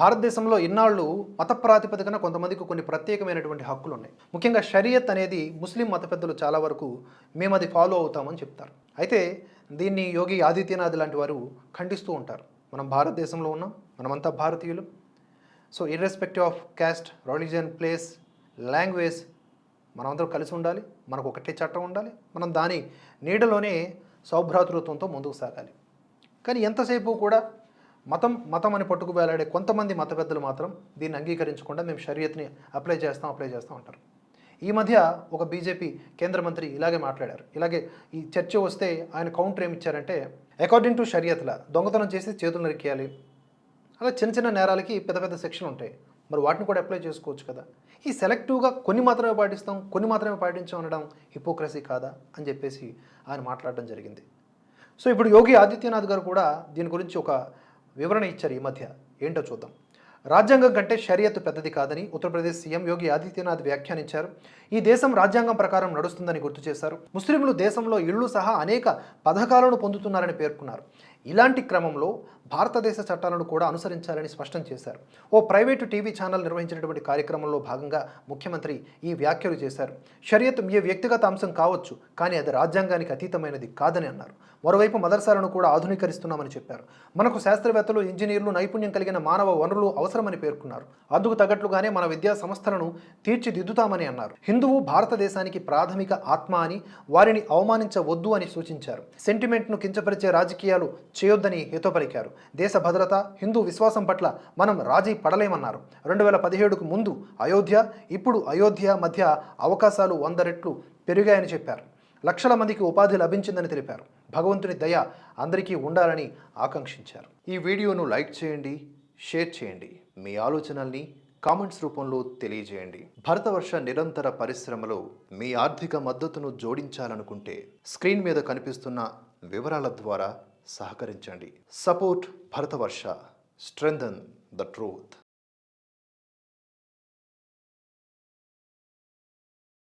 భారతదేశంలో ఇన్నాళ్ళు మత ప్రాతిపదికన కొంతమందికి కొన్ని ప్రత్యేకమైనటువంటి హక్కులు ఉన్నాయి ముఖ్యంగా షరియత్ అనేది ముస్లిం మత పెద్దలు చాలా వరకు మేము అది ఫాలో అవుతామని చెప్తారు. అయితే దీన్ని యోగి ఆదిత్యనాథ్ లాంటి వారు ఖండిస్తూ ఉంటారు. మనం భారతదేశంలో ఉన్నాం మనమంతా భారతీయులు. So irrespective of caste religion place language మనమందరం కలిసి ఉండాలి మనకు ఒకటే చట్టం ఉండాలి మనం దాని నీడలోనే సౌభ్రాతృత్వంతో ముందుకు సాగాలి. కానీ ఎంతసేపు కూడా మతం మతం అని పట్టుకు వేలాడే కొంతమంది మత పెద్దలు మాత్రం దీన్ని అంగీకరించకుండా మేము షరియత్ని అప్లై చేస్తాం అప్లై చేస్తాం అంటారు. ఈ మధ్య ఒక బీజేపీ కేంద్ర మంత్రి ఇలాగే మాట్లాడారు. ఇలాగే ఈ చర్చ వస్తే ఆయన కౌంటర్ ఏమి ఇచ్చారంటే అకార్డింగ్ టు షరియత్ల దొంగతనం చేసి చేతులు నరికేయాలి. అలా చిన్న చిన్న నేరాలకి పెద్ద పెద్ద శిక్షలు ఉంటాయి. మరి వాటిని కూడా అప్లై చేసుకోవచ్చు కదా. ఈ సెలెక్టివ్గా కొన్ని మాత్రమే పాటిస్తాం కొన్ని మాత్రమే పాటించాం అనడం హిపోక్రసీ కాదా అని చెప్పేసి ఆయన మాట్లాడడం జరిగింది. సో ఇప్పుడు యోగి ఆదిత్యనాథ్ గారు కూడా దీని గురించి ఒక వివరణ ఇచ్చారు ఈ మధ్య. ఏంటో చూద్దాం. రాజ్యాంగం కంటే షరియత్ పెద్దది కాదని ఉత్తరప్రదేశ్ సీఎం యోగి ఆదిత్యనాథ్ వ్యాఖ్యానించారు. ఈ దేశం రాజ్యాంగం ప్రకారం నడుస్తుందని గుర్తు చేశారు. ముస్లింలు దేశంలో ఇళ్ళు సహా అనేక పథకాలను పొందుతున్నారని పేర్కొన్నారు. ఇలాంటి క్రమంలో భారతదేశ చట్టాలను కూడా అనుసరించాలని స్పష్టం చేశారు. ఓ ప్రైవేటు టీవీ ఛానల్ నిర్వహించినటువంటి కార్యక్రమంలో భాగంగా ముఖ్యమంత్రి ఈ వ్యాఖ్యలు చేశారు. షరియత్ మీ వ్యక్తిగత అంశం కావచ్చు కానీ అది రాజ్యాంగానికి అతీతమైనది కాదని అన్నారు. మరోవైపు మదర్సాలను కూడా ఆధునీకరిస్తున్నామని చెప్పారు. మనకు శాస్త్రవేత్తలు ఇంజనీర్లు నైపుణ్యం కలిగిన మానవ వనరులు అవసరమని పేర్కొన్నారు. అందుకు తగ్గట్లుగానే మన విద్యా సంస్థలను తీర్చిదిద్దుతామని అన్నారు. హిందువు భారతదేశానికి ప్రాథమిక ఆత్మ అని వారిని అవమానించవద్దు అని సూచించారు. సెంటిమెంట్ను కించపరిచే రాజకీయాలు చేయొద్దని హితో పలికారు దేశ భద్రత హిందూ విశ్వాసం పట్ల మనం రాజీ పడలేమన్నారు. రెండు వేల పదిహేడుకు ముందు అయోధ్య ఇప్పుడు అయోధ్య మధ్య అవకాశాలు వంద రెట్లు పెరిగాయని చెప్పారు. లక్షల మందికి ఉపాధి లభించిందని తెలిపారు. భగవంతుని దయ అందరికీ ఉండాలని ఆకాంక్షించారు. ఈ వీడియోను లైక్ చేయండి షేర్ చేయండి. మీ ఆలోచనల్ని కామెంట్స్ రూపంలో తెలియజేయండి. భరతవర్ష నిరంతర పరిశ్రమలో మీ ఆర్థిక మద్దతును జోడించాలనుకుంటే స్క్రీన్ మీద కనిపిస్తున్న వివరాల ద్వారా సహకరించండి. Support Bharatavarsha. Strengthen the truth.